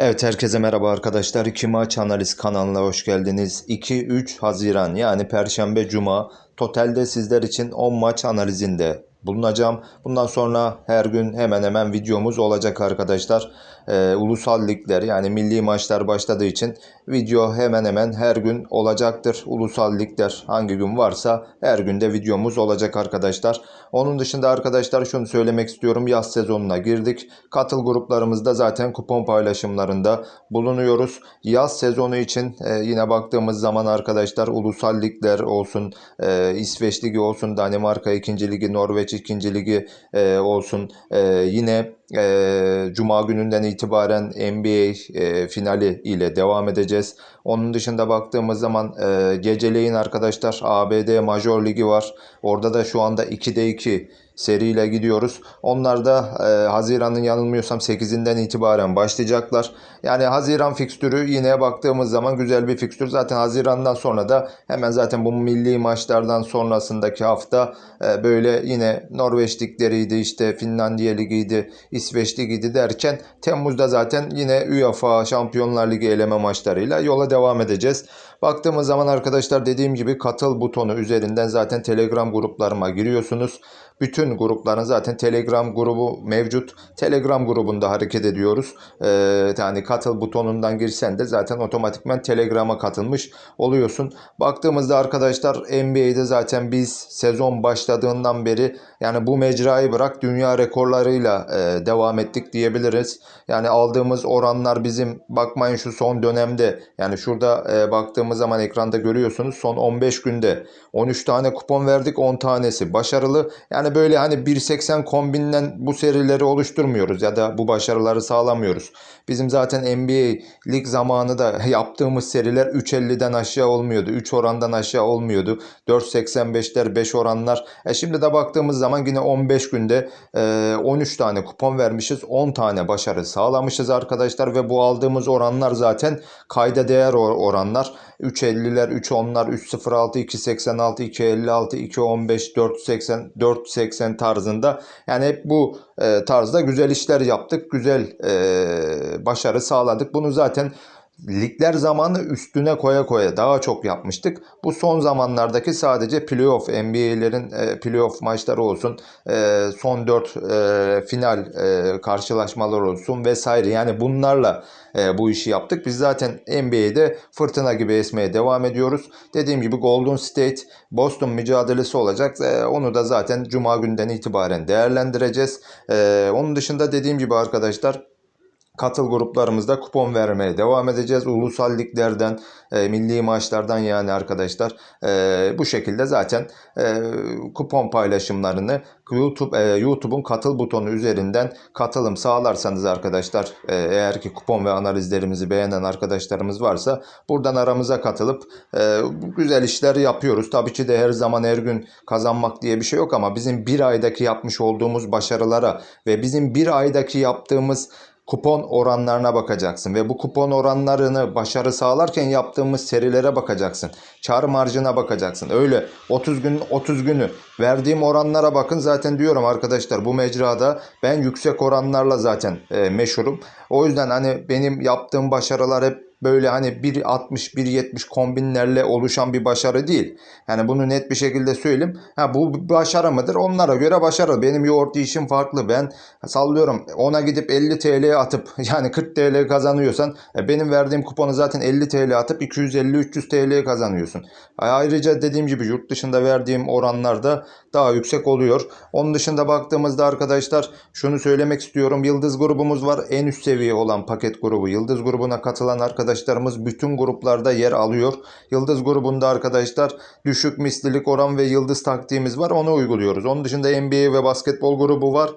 Evet herkese merhaba arkadaşlar. İki maç analiz kanalına hoş geldiniz. 2-3 Haziran yani Perşembe Cuma totalde sizler için 10 maç analizinde bulunacağım. Bundan sonra her gün hemen hemen videomuz olacak arkadaşlar. Ee, ulusal ligler yani milli maçlar başladığı için video hemen hemen her gün olacaktır. Ulusal ligler hangi gün varsa her günde videomuz olacak arkadaşlar. Onun dışında arkadaşlar şunu söylemek istiyorum. Yaz sezonuna girdik. Katıl gruplarımızda zaten kupon paylaşımlarında bulunuyoruz. Yaz sezonu için e, yine baktığımız zaman arkadaşlar ulusal ligler olsun, e, İsveç Ligi olsun, Danimarka 2. Ligi, Norveç 2. Ligi e, olsun. E, yine e, Cuma gününden itibaren NBA e, finali ile devam edeceğiz. Onun dışında baktığımız zaman e, geceleyin arkadaşlar ABD Major Ligi var. Orada da şu anda 2'de 2 seriyle gidiyoruz. Onlar da e, Haziran'ın yanılmıyorsam 8'inden itibaren başlayacaklar. Yani Haziran fikstürü yine baktığımız zaman güzel bir fikstür. Zaten Haziran'dan sonra da hemen zaten bu milli maçlardan sonrasındaki hafta e, böyle yine Norveç ligleriydi işte Finlandiya ligiydi, İsveç ligiydi derken Temmuz'da zaten yine UEFA Şampiyonlar Ligi eleme maçlarıyla yola devam edeceğiz. Baktığımız zaman arkadaşlar dediğim gibi katıl butonu üzerinden zaten Telegram gruplarıma giriyorsunuz. Bütün grupların zaten Telegram grubu mevcut. Telegram grubunda hareket ediyoruz. Ee, yani katıl butonundan girsen de zaten otomatikman Telegram'a katılmış oluyorsun. Baktığımızda arkadaşlar NBA'de zaten biz sezon başladığından beri yani bu mecrayı bırak dünya rekorlarıyla e, devam ettik diyebiliriz. Yani aldığımız oranlar bizim bakmayın şu son dönemde yani şurada e, baktığımız zaman ekranda görüyorsunuz son 15 günde 13 tane kupon verdik 10 tanesi başarılı. Yani böyle hani 1.80 kombinden bu serileri oluşturmuyoruz ya da bu başarıları sağlamıyoruz. Bizim zaten NBA lig zamanı da yaptığımız seriler 3.50'den aşağı olmuyordu. 3 orandan aşağı olmuyordu. 4.85'ler 5 oranlar. E şimdi de baktığımız zaman yine 15 günde e, 13 tane kupon vermişiz. 10 tane başarı sağlamışız arkadaşlar ve bu aldığımız oranlar zaten kayda değer or- oranlar. 3.50'ler, 3.10'lar, 3.06, 2.86, 2.56, 2.15, 4.80, 4.80 tarzında. Yani hep bu e, tarzda güzel işler yaptık. Güzel e, başarı sağladık. Bunu zaten ligler zamanı üstüne koya koya daha çok yapmıştık. Bu son zamanlardaki sadece playoff, NBA'lerin e, playoff maçları olsun, e, son 4 e, final e, karşılaşmalar olsun vesaire. Yani bunlarla bu işi yaptık. Biz zaten NBA'de fırtına gibi esmeye devam ediyoruz. Dediğim gibi Golden State, Boston mücadelesi olacak. Onu da zaten Cuma günden itibaren değerlendireceğiz. Onun dışında dediğim gibi arkadaşlar katıl gruplarımızda kupon vermeye devam edeceğiz. Ulusal liglerden, e, milli maçlardan yani arkadaşlar e, bu şekilde zaten e, kupon paylaşımlarını YouTube e, YouTube'un katıl butonu üzerinden katılım sağlarsanız arkadaşlar e, eğer ki kupon ve analizlerimizi beğenen arkadaşlarımız varsa buradan aramıza katılıp e, güzel işler yapıyoruz. Tabii ki de her zaman her gün kazanmak diye bir şey yok ama bizim bir aydaki yapmış olduğumuz başarılara ve bizim bir aydaki yaptığımız kupon oranlarına bakacaksın ve bu kupon oranlarını başarı sağlarken yaptığımız serilere bakacaksın. Kar marjına bakacaksın. Öyle 30 gün 30 günü verdiğim oranlara bakın zaten diyorum arkadaşlar bu mecrada ben yüksek oranlarla zaten e, meşhurum. O yüzden hani benim yaptığım başarılar hep böyle hani 1.60 1.70 kombinlerle oluşan bir başarı değil. Yani bunu net bir şekilde söyleyeyim. Ha bu başarı mıdır? Onlara göre başarı. Benim yoğurt işim farklı. Ben sallıyorum ona gidip 50 TL atıp yani 40 TL kazanıyorsan e, benim verdiğim kuponu zaten 50 TL atıp 250-300 TL kazanıyorsun. Ayrıca dediğim gibi yurt dışında verdiğim oranlarda daha yüksek oluyor. Onun dışında baktığımızda arkadaşlar şunu söylemek istiyorum. Yıldız grubumuz var. En üst seviye olan paket grubu. Yıldız grubuna katılan arkadaşlarımız bütün gruplarda yer alıyor. Yıldız grubunda arkadaşlar düşük mislilik oran ve yıldız taktiğimiz var. Onu uyguluyoruz. Onun dışında NBA ve basketbol grubu var.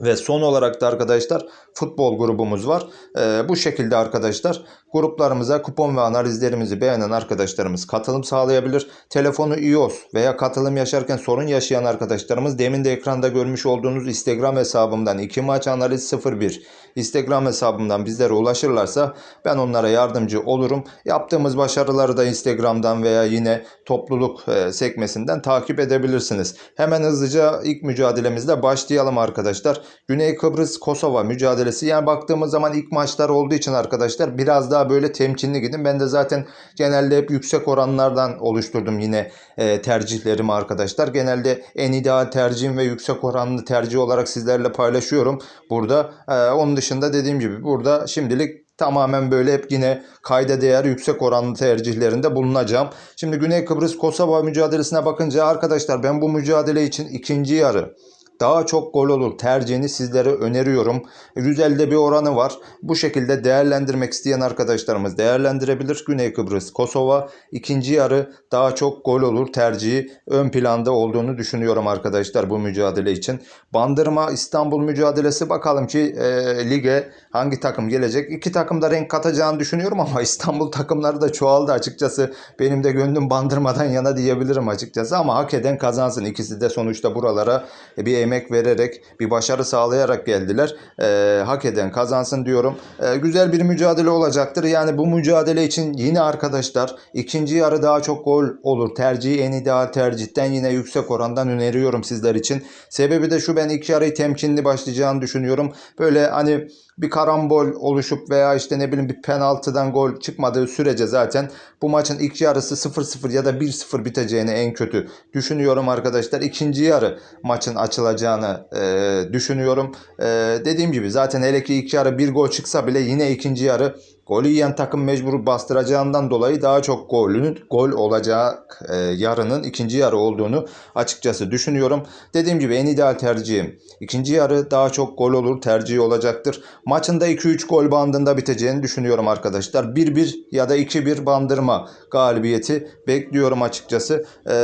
Ve son olarak da arkadaşlar futbol grubumuz var. Ee, bu şekilde arkadaşlar Gruplarımıza kupon ve analizlerimizi beğenen arkadaşlarımız katılım sağlayabilir. Telefonu iOS veya katılım yaşarken sorun yaşayan arkadaşlarımız demin de ekranda görmüş olduğunuz Instagram hesabımdan 2 maç analiz 01 Instagram hesabımdan bizlere ulaşırlarsa ben onlara yardımcı olurum. Yaptığımız başarıları da Instagram'dan veya yine topluluk e, sekmesinden takip edebilirsiniz. Hemen hızlıca ilk mücadelemizle başlayalım arkadaşlar. Güney Kıbrıs Kosova mücadelesi yani baktığımız zaman ilk maçlar olduğu için arkadaşlar biraz daha böyle temkinli gidin. Ben de zaten genelde hep yüksek oranlardan oluşturdum yine e, tercihlerimi arkadaşlar. Genelde en ideal tercihim ve yüksek oranlı tercih olarak sizlerle paylaşıyorum. Burada e, onun dışında dediğim gibi burada şimdilik tamamen böyle hep yine kayda değer yüksek oranlı tercihlerinde bulunacağım. Şimdi Güney Kıbrıs Kosova mücadelesine bakınca arkadaşlar ben bu mücadele için ikinci yarı daha çok gol olur tercihini sizlere öneriyorum. Güzel de bir oranı var. Bu şekilde değerlendirmek isteyen arkadaşlarımız değerlendirebilir. Güney Kıbrıs, Kosova ikinci yarı daha çok gol olur tercihi ön planda olduğunu düşünüyorum arkadaşlar bu mücadele için. Bandırma İstanbul mücadelesi bakalım ki e, lige hangi takım gelecek. İki takım da renk katacağını düşünüyorum ama İstanbul takımları da çoğaldı açıkçası. Benim de gönlüm bandırmadan yana diyebilirim açıkçası ama hak eden kazansın. İkisi de sonuçta buralara bir emek vererek bir başarı sağlayarak geldiler. Ee, hak eden kazansın diyorum. Ee, güzel bir mücadele olacaktır. Yani bu mücadele için yine arkadaşlar ikinci yarı daha çok gol olur. Tercihi en ideal tercihten yine yüksek orandan öneriyorum sizler için. Sebebi de şu ben ilk yarıyı temkinli başlayacağını düşünüyorum. Böyle hani bir karambol oluşup veya işte ne bileyim bir penaltıdan gol çıkmadığı sürece zaten bu maçın ilk yarısı 0-0 ya da 1-0 biteceğini en kötü düşünüyorum arkadaşlar. İkinci yarı maçın açılacağını e, düşünüyorum. E, dediğim gibi zaten hele ki ilk yarı bir gol çıksa bile yine ikinci yarı Golü yiyen takım mecbur bastıracağından dolayı daha çok golün gol olacak e, yarının ikinci yarı olduğunu açıkçası düşünüyorum. Dediğim gibi en ideal tercihim ikinci yarı daha çok gol olur tercihi olacaktır. Maçında 2-3 gol bandında biteceğini düşünüyorum arkadaşlar. 1-1 ya da 2-1 bandırma galibiyeti bekliyorum açıkçası. E,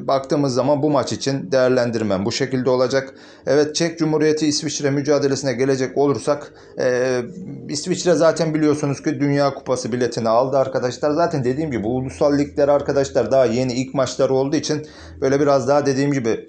baktığımız zaman bu maç için değerlendirmem bu şekilde olacak. Evet Çek Cumhuriyeti İsviçre mücadelesine gelecek olursak e, İsviçre zaten biliyor biliyorsunuz ki Dünya Kupası biletini aldı arkadaşlar. Zaten dediğim gibi ulusal ligler arkadaşlar daha yeni ilk maçları olduğu için böyle biraz daha dediğim gibi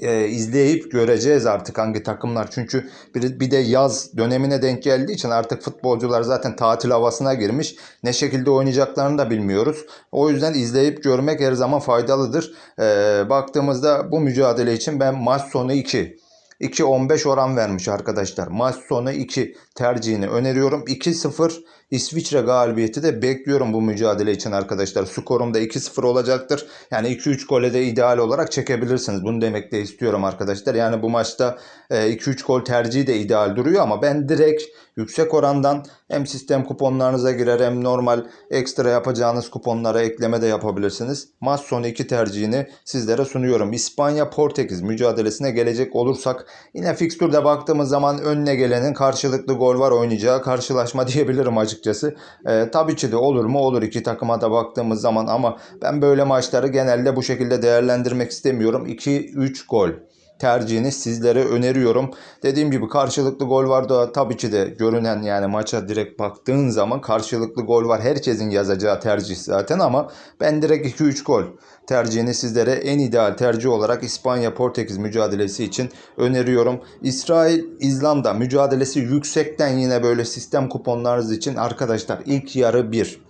e, izleyip göreceğiz artık hangi takımlar. Çünkü bir, bir de yaz dönemine denk geldiği için artık futbolcular zaten tatil havasına girmiş. Ne şekilde oynayacaklarını da bilmiyoruz. O yüzden izleyip görmek her zaman faydalıdır. E, baktığımızda bu mücadele için ben maç sonu 2 2.15 oran vermiş arkadaşlar. Maç sonu 2 tercihini öneriyorum. 2-0 İsviçre galibiyeti de bekliyorum bu mücadele için arkadaşlar. Skorum da 2-0 olacaktır. Yani 2-3 gole de ideal olarak çekebilirsiniz. Bunu demek de istiyorum arkadaşlar. Yani bu maçta 2-3 e, gol tercihi de ideal duruyor ama ben direkt yüksek orandan hem sistem kuponlarınıza girer hem normal ekstra yapacağınız kuponlara ekleme de yapabilirsiniz. Maç sonu 2 tercihini sizlere sunuyorum. İspanya Portekiz mücadelesine gelecek olursak yine fikstürde baktığımız zaman önüne gelenin karşılıklı gol var oynayacağı karşılaşma diyebilirim açıkçası. E, tabii ki de olur mu? Olur iki takıma da baktığımız zaman ama ben böyle maçları genelde bu şekilde değerlendirmek istemiyorum. 2-3 gol tercihini sizlere öneriyorum. Dediğim gibi karşılıklı gol var da tabii ki de görünen yani maça direkt baktığın zaman karşılıklı gol var. Herkesin yazacağı tercih zaten ama ben direkt 2-3 gol tercihini sizlere en ideal tercih olarak İspanya-Portekiz mücadelesi için öneriyorum. İsrail-İzlanda mücadelesi yüksekten yine böyle sistem kuponlarınız için arkadaşlar ilk yarı 1.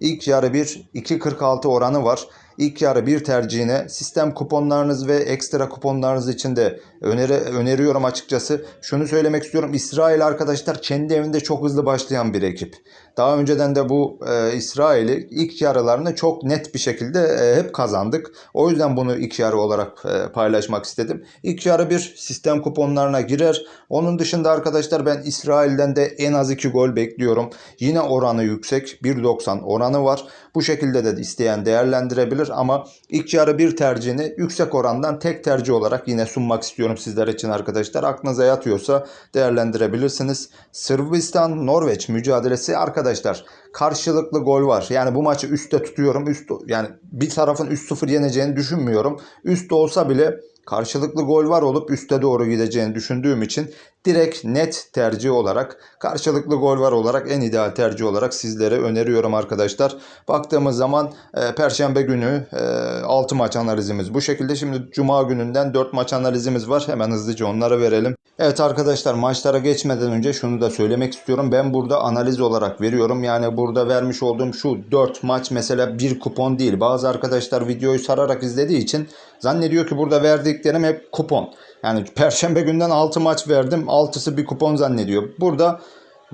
İlk yarı 1 2.46 oranı var. İlk yarı bir tercihine. Sistem kuponlarınız ve ekstra kuponlarınız için de öneri, öneriyorum açıkçası. Şunu söylemek istiyorum. İsrail arkadaşlar kendi evinde çok hızlı başlayan bir ekip. Daha önceden de bu e, İsrail'i ilk yarılarını çok net bir şekilde e, hep kazandık. O yüzden bunu ilk yarı olarak e, paylaşmak istedim. İlk yarı bir sistem kuponlarına girer. Onun dışında arkadaşlar ben İsrail'den de en az 2 gol bekliyorum. Yine oranı yüksek. 1.90 oranı var. Bu şekilde de isteyen değerlendirebilir ama ilk yarı bir tercihini yüksek orandan tek tercih olarak yine sunmak istiyorum sizler için arkadaşlar. Aklınıza yatıyorsa değerlendirebilirsiniz. Sırbistan Norveç mücadelesi arkadaşlar karşılıklı gol var. Yani bu maçı üstte tutuyorum. Üst yani bir tarafın 3-0 yeneceğini düşünmüyorum. Üst olsa bile karşılıklı gol var olup üste doğru gideceğini düşündüğüm için direkt net tercih olarak karşılıklı gol var olarak en ideal tercih olarak sizlere öneriyorum arkadaşlar. Baktığımız zaman e, Perşembe günü e, 6 maç analizimiz bu şekilde. Şimdi Cuma gününden 4 maç analizimiz var. Hemen hızlıca onları verelim. Evet arkadaşlar maçlara geçmeden önce şunu da söylemek istiyorum. Ben burada analiz olarak veriyorum. Yani burada vermiş olduğum şu 4 maç mesela bir kupon değil. Bazı arkadaşlar videoyu sararak izlediği için zannediyor ki burada verdiklerim hep kupon. Yani perşembe günden 6 maç verdim. 6'sı bir kupon zannediyor. Burada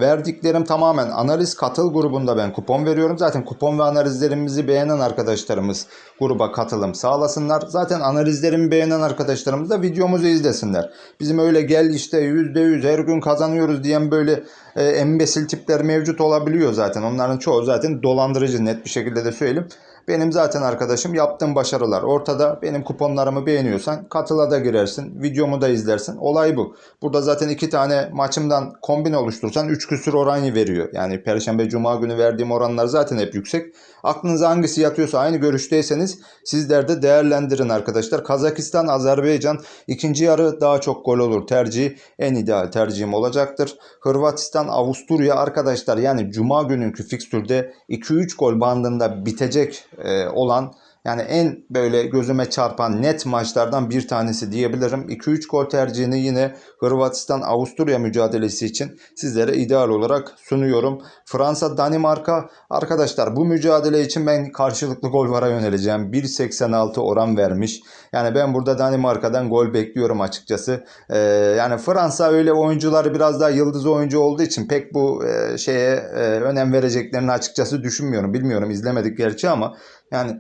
verdiklerim tamamen analiz katıl grubunda ben kupon veriyorum. Zaten kupon ve analizlerimizi beğenen arkadaşlarımız gruba katılım sağlasınlar. Zaten analizlerimi beğenen arkadaşlarımız da videomuzu izlesinler. Bizim öyle gel işte %100 her gün kazanıyoruz diyen böyle e, embesil tipler mevcut olabiliyor zaten. Onların çoğu zaten dolandırıcı net bir şekilde de söyleyeyim. Benim zaten arkadaşım yaptığım başarılar ortada. Benim kuponlarımı beğeniyorsan katıla da girersin. Videomu da izlersin. Olay bu. Burada zaten iki tane maçımdan kombin oluştursan 3 küsür oran veriyor. Yani Perşembe Cuma günü verdiğim oranlar zaten hep yüksek. Aklınıza hangisi yatıyorsa aynı görüşteyseniz sizler de değerlendirin arkadaşlar. Kazakistan, Azerbaycan ikinci yarı daha çok gol olur tercihi en ideal tercihim olacaktır. Hırvatistan, Avusturya arkadaşlar yani Cuma gününkü fikstürde 2-3 gol bandında bitecek olan yani en böyle gözüme çarpan net maçlardan bir tanesi diyebilirim. 2-3 gol tercihini yine Hırvatistan Avusturya mücadelesi için sizlere ideal olarak sunuyorum. Fransa Danimarka arkadaşlar bu mücadele için ben karşılıklı gol vara yöneleceğim. 1.86 oran vermiş. Yani ben burada Danimarka'dan gol bekliyorum açıkçası. Ee, yani Fransa öyle oyuncuları biraz daha yıldız oyuncu olduğu için pek bu e, şeye e, önem vereceklerini açıkçası düşünmüyorum. Bilmiyorum izlemedik gerçi ama yani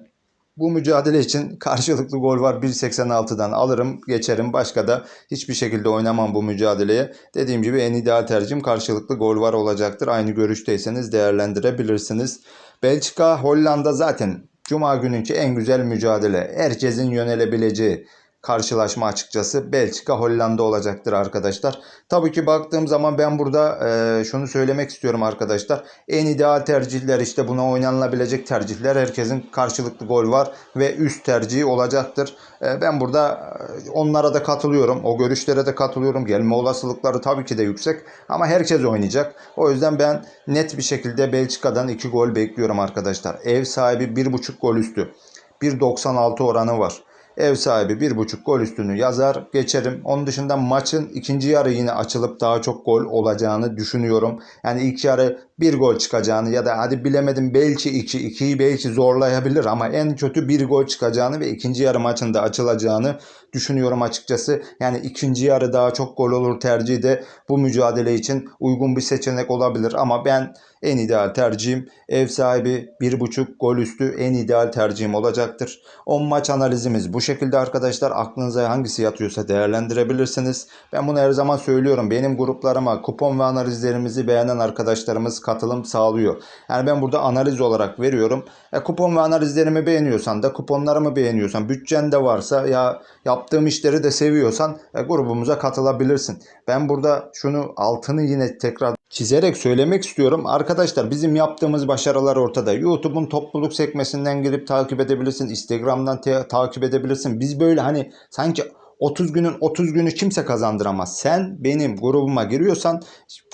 bu mücadele için karşılıklı gol var 1.86'dan alırım geçerim. Başka da hiçbir şekilde oynamam bu mücadeleye. Dediğim gibi en ideal tercihim karşılıklı gol var olacaktır. Aynı görüşteyseniz değerlendirebilirsiniz. Belçika, Hollanda zaten Cuma gününkü en güzel mücadele. Herkesin yönelebileceği karşılaşma açıkçası Belçika Hollanda olacaktır arkadaşlar. Tabii ki baktığım zaman ben burada e, şunu söylemek istiyorum arkadaşlar. En ideal tercihler işte buna oynanılabilecek tercihler herkesin karşılıklı gol var ve üst tercihi olacaktır. E, ben burada e, onlara da katılıyorum. O görüşlere de katılıyorum. Gelme olasılıkları tabii ki de yüksek ama herkes oynayacak. O yüzden ben net bir şekilde Belçika'dan 2 gol bekliyorum arkadaşlar. Ev sahibi 1.5 gol üstü. 1.96 oranı var ev sahibi 1.5 gol üstünü yazar geçerim. Onun dışında maçın ikinci yarı yine açılıp daha çok gol olacağını düşünüyorum. Yani ilk yarı bir gol çıkacağını ya da hadi bilemedim belki 2, 2'yi belki zorlayabilir ama en kötü bir gol çıkacağını ve ikinci yarı maçında açılacağını düşünüyorum açıkçası. Yani ikinci yarı daha çok gol olur tercihi de bu mücadele için uygun bir seçenek olabilir ama ben en ideal tercihim ev sahibi 1.5 gol üstü en ideal tercihim olacaktır. 10 maç analizimiz bu şekilde arkadaşlar aklınıza hangisi yatıyorsa değerlendirebilirsiniz. Ben bunu her zaman söylüyorum. Benim gruplarıma kupon ve analizlerimizi beğenen arkadaşlarımız katılım sağlıyor. Yani ben burada analiz olarak veriyorum. E, kupon ve analizlerimi beğeniyorsan da kuponlarımı beğeniyorsan bütçen de varsa ya yaptığım işleri de seviyorsan e, grubumuza katılabilirsin. Ben burada şunu altını yine tekrar çizerek söylemek istiyorum. Arkadaşlar bizim yaptığımız başarılar ortada. YouTube'un topluluk sekmesinden girip takip edebilirsin. Instagram'dan takip edebilirsin. Biz böyle hani sanki 30 günün 30 günü kimse kazandıramaz. Sen benim grubuma giriyorsan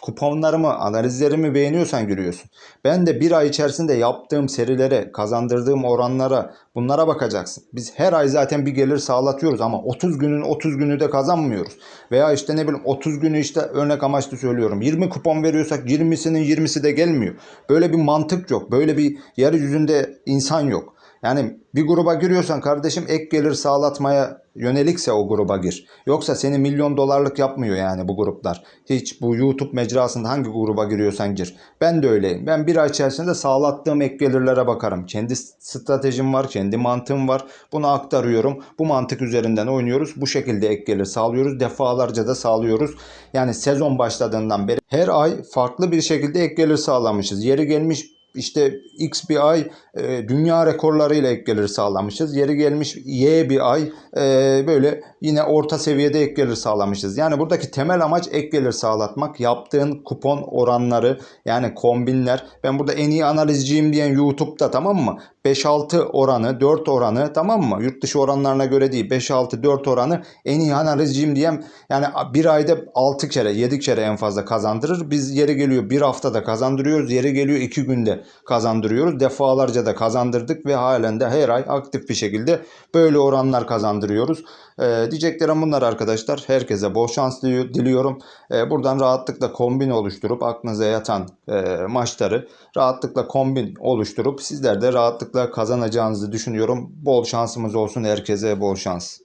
kuponlarımı, analizlerimi beğeniyorsan giriyorsun. Ben de bir ay içerisinde yaptığım serilere, kazandırdığım oranlara bunlara bakacaksın. Biz her ay zaten bir gelir sağlatıyoruz ama 30 günün 30 günü de kazanmıyoruz. Veya işte ne bileyim 30 günü işte örnek amaçlı söylüyorum. 20 kupon veriyorsak 20'sinin 20'si de gelmiyor. Böyle bir mantık yok. Böyle bir yeryüzünde insan yok. Yani bir gruba giriyorsan kardeşim ek gelir sağlatmaya yönelikse o gruba gir. Yoksa seni milyon dolarlık yapmıyor yani bu gruplar. Hiç bu YouTube mecrasında hangi gruba giriyorsan gir. Ben de öyleyim. Ben bir ay içerisinde sağlattığım ek gelirlere bakarım. Kendi stratejim var, kendi mantığım var. Bunu aktarıyorum. Bu mantık üzerinden oynuyoruz. Bu şekilde ek gelir sağlıyoruz. Defalarca da sağlıyoruz. Yani sezon başladığından beri her ay farklı bir şekilde ek gelir sağlamışız. Yeri gelmiş işte X bir ay e, dünya rekorlarıyla ek gelir sağlamışız. Yeri gelmiş Y bir ay e, böyle yine orta seviyede ek gelir sağlamışız. Yani buradaki temel amaç ek gelir sağlatmak. Yaptığın kupon oranları yani kombinler. Ben burada en iyi analizciyim diyen YouTube'da tamam mı? 5-6 oranı, 4 oranı tamam mı? Yurt dışı oranlarına göre değil. 5-6, 4 oranı en iyi analizciyim diyem yani bir ayda 6 kere, 7 kere en fazla kazandırır. Biz yeri geliyor bir haftada kazandırıyoruz. Yeri geliyor 2 günde kazandırıyoruz. Defalarca da kazandırdık ve halen de her ay aktif bir şekilde böyle oranlar kazandırıyoruz. Ee, diyeceklerim bunlar arkadaşlar. Herkese bol şans dili- diliyorum. Ee, buradan rahatlıkla kombin oluşturup aklınıza yatan e, maçları rahatlıkla kombin oluşturup sizler de rahatlıkla kazanacağınızı düşünüyorum. Bol şansımız olsun herkese bol şans.